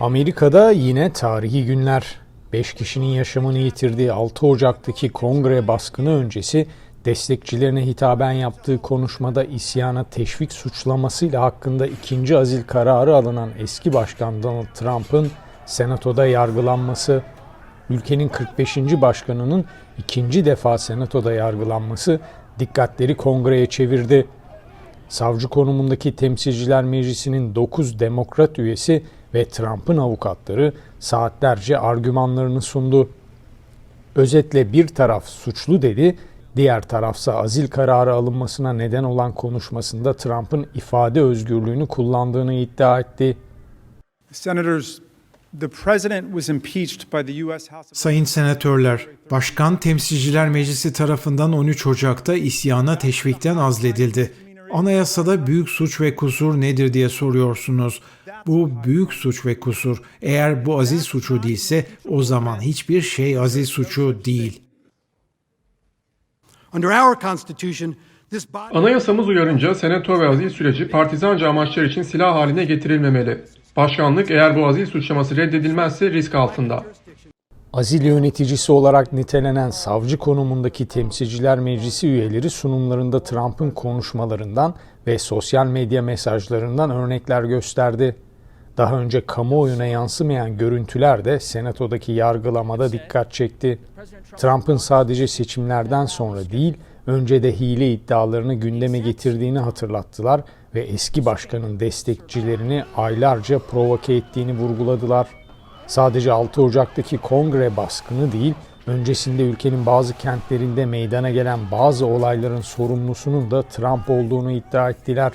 Amerika'da yine tarihi günler. 5 kişinin yaşamını yitirdiği 6 Ocak'taki kongre baskını öncesi destekçilerine hitaben yaptığı konuşmada isyana teşvik suçlamasıyla hakkında ikinci azil kararı alınan eski başkan Donald Trump'ın senatoda yargılanması, ülkenin 45. başkanının ikinci defa senatoda yargılanması dikkatleri kongreye çevirdi. Savcı konumundaki Temsilciler Meclisi'nin 9 demokrat üyesi ve Trump'ın avukatları saatlerce argümanlarını sundu. Özetle bir taraf suçlu dedi, diğer tarafsa azil kararı alınmasına neden olan konuşmasında Trump'ın ifade özgürlüğünü kullandığını iddia etti. Senators, the president was impeached by the U.S. House of Sayın senatörler, Başkan Temsilciler Meclisi tarafından 13 Ocak'ta isyana teşvikten azledildi. Anayasada büyük suç ve kusur nedir diye soruyorsunuz. Bu büyük suç ve kusur. Eğer bu aziz suçu değilse o zaman hiçbir şey aziz suçu değil. Under our Constitution, this body Anayasamız uyarınca senato ve azil süreci partizanca amaçlar için silah haline getirilmemeli. Başkanlık eğer bu azil suçlaması reddedilmezse risk altında. Azil yöneticisi olarak nitelenen savcı konumundaki Temsilciler Meclisi üyeleri sunumlarında Trump'ın konuşmalarından ve sosyal medya mesajlarından örnekler gösterdi. Daha önce kamuoyuna yansımayan görüntüler de senatodaki yargılamada dikkat çekti. Trump'ın sadece seçimlerden sonra değil, önce de hile iddialarını gündeme getirdiğini hatırlattılar ve eski başkanın destekçilerini aylarca provoke ettiğini vurguladılar. Sadece 6 Ocak'taki kongre baskını değil, öncesinde ülkenin bazı kentlerinde meydana gelen bazı olayların sorumlusunun da Trump olduğunu iddia ettiler.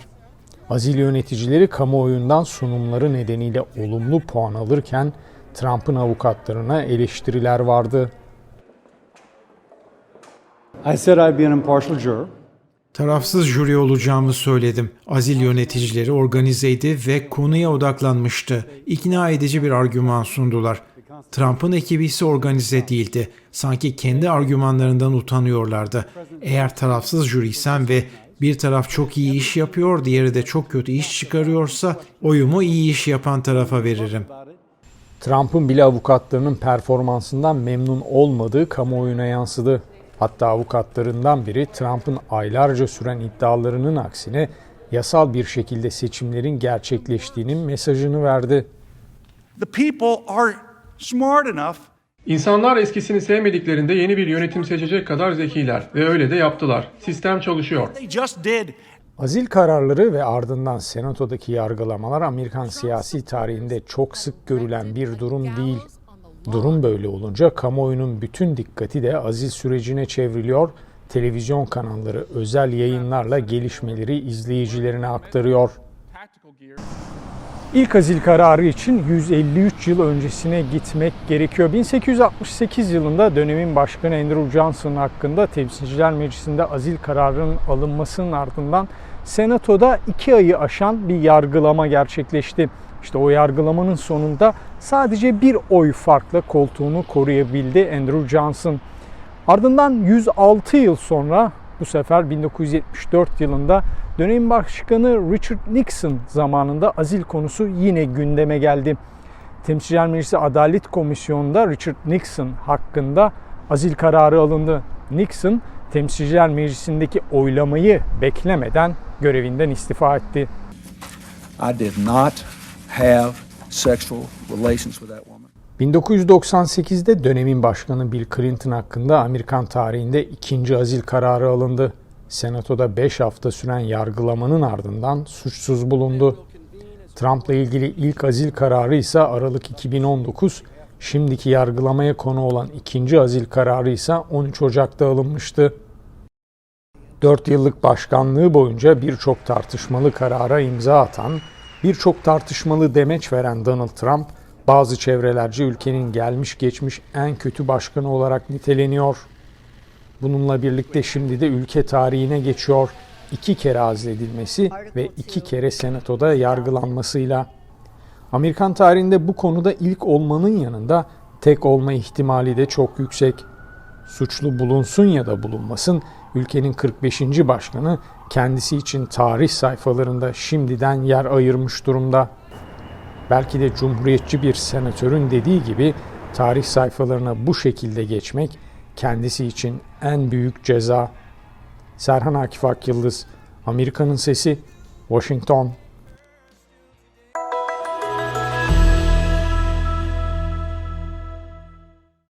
Azil yöneticileri kamuoyundan sunumları nedeniyle olumlu puan alırken Trump'ın avukatlarına eleştiriler vardı. I said I'd be an impartial juror. Tarafsız jüri olacağımı söyledim. Azil yöneticileri organizeydi ve konuya odaklanmıştı. İkna edici bir argüman sundular. Trump'ın ekibi ise organize değildi. Sanki kendi argümanlarından utanıyorlardı. Eğer tarafsız jüriysen ve bir taraf çok iyi iş yapıyor, diğeri de çok kötü iş çıkarıyorsa oyumu iyi iş yapan tarafa veririm. Trump'ın bile avukatlarının performansından memnun olmadığı kamuoyuna yansıdı. Hatta avukatlarından biri Trump'ın aylarca süren iddialarının aksine yasal bir şekilde seçimlerin gerçekleştiğinin mesajını verdi. the people are smart enough İnsanlar eskisini sevmediklerinde yeni bir yönetim seçecek kadar zekiler ve öyle de yaptılar. Sistem çalışıyor. Azil kararları ve ardından senatodaki yargılamalar Amerikan siyasi tarihinde çok sık görülen bir durum değil. Durum böyle olunca kamuoyunun bütün dikkati de azil sürecine çevriliyor, televizyon kanalları özel yayınlarla gelişmeleri izleyicilerine aktarıyor. İlk azil kararı için 153 yıl öncesine gitmek gerekiyor. 1868 yılında dönemin başkanı Andrew Johnson hakkında Temsilciler Meclisi'nde azil kararının alınmasının ardından Senato'da iki ayı aşan bir yargılama gerçekleşti. İşte o yargılamanın sonunda sadece bir oy farkla koltuğunu koruyabildi Andrew Johnson. Ardından 106 yıl sonra bu sefer 1974 yılında dönemin başkanı Richard Nixon zamanında azil konusu yine gündeme geldi. Temsilciler Meclisi Adalet Komisyonu'nda Richard Nixon hakkında azil kararı alındı. Nixon Temsilciler Meclisi'ndeki oylamayı beklemeden görevinden istifa etti. I did not have sexual relations with that woman. 1998'de dönemin başkanı Bill Clinton hakkında Amerikan tarihinde ikinci azil kararı alındı. Senatoda 5 hafta süren yargılamanın ardından suçsuz bulundu. Trump'la ilgili ilk azil kararı ise Aralık 2019, şimdiki yargılamaya konu olan ikinci azil kararı ise 13 Ocak'ta alınmıştı. 4 yıllık başkanlığı boyunca birçok tartışmalı karara imza atan, birçok tartışmalı demeç veren Donald Trump, bazı çevrelerce ülkenin gelmiş geçmiş en kötü başkanı olarak niteleniyor. Bununla birlikte şimdi de ülke tarihine geçiyor. İki kere azledilmesi ve iki kere senatoda yargılanmasıyla. Amerikan tarihinde bu konuda ilk olmanın yanında tek olma ihtimali de çok yüksek. Suçlu bulunsun ya da bulunmasın ülkenin 45. başkanı kendisi için tarih sayfalarında şimdiden yer ayırmış durumda. Belki de cumhuriyetçi bir senatörün dediği gibi tarih sayfalarına bu şekilde geçmek kendisi için en büyük ceza. Serhan Akif Akyıldız, Amerika'nın Sesi, Washington.